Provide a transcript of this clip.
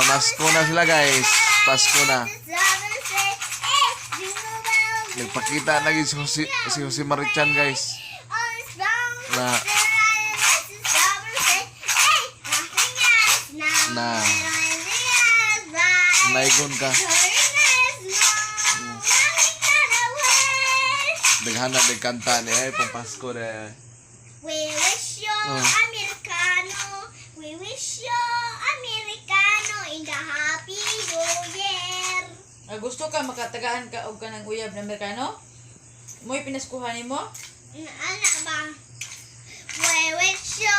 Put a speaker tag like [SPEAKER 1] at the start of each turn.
[SPEAKER 1] Magmamasko na sila guys. Pasko na. Nagpakita lagi si Jose, si Jose Marichan guys. Na- Na. Naigon ka. Daghana nagkanta niya eh, pang Pasko na.
[SPEAKER 2] We wish you
[SPEAKER 1] Oh.
[SPEAKER 2] Year.
[SPEAKER 3] Ah, gusto ka makatagaan ka og kanang uyab na Amerikano? Mo'y pinaskuhan?
[SPEAKER 2] Mm, Ano ba? We wish you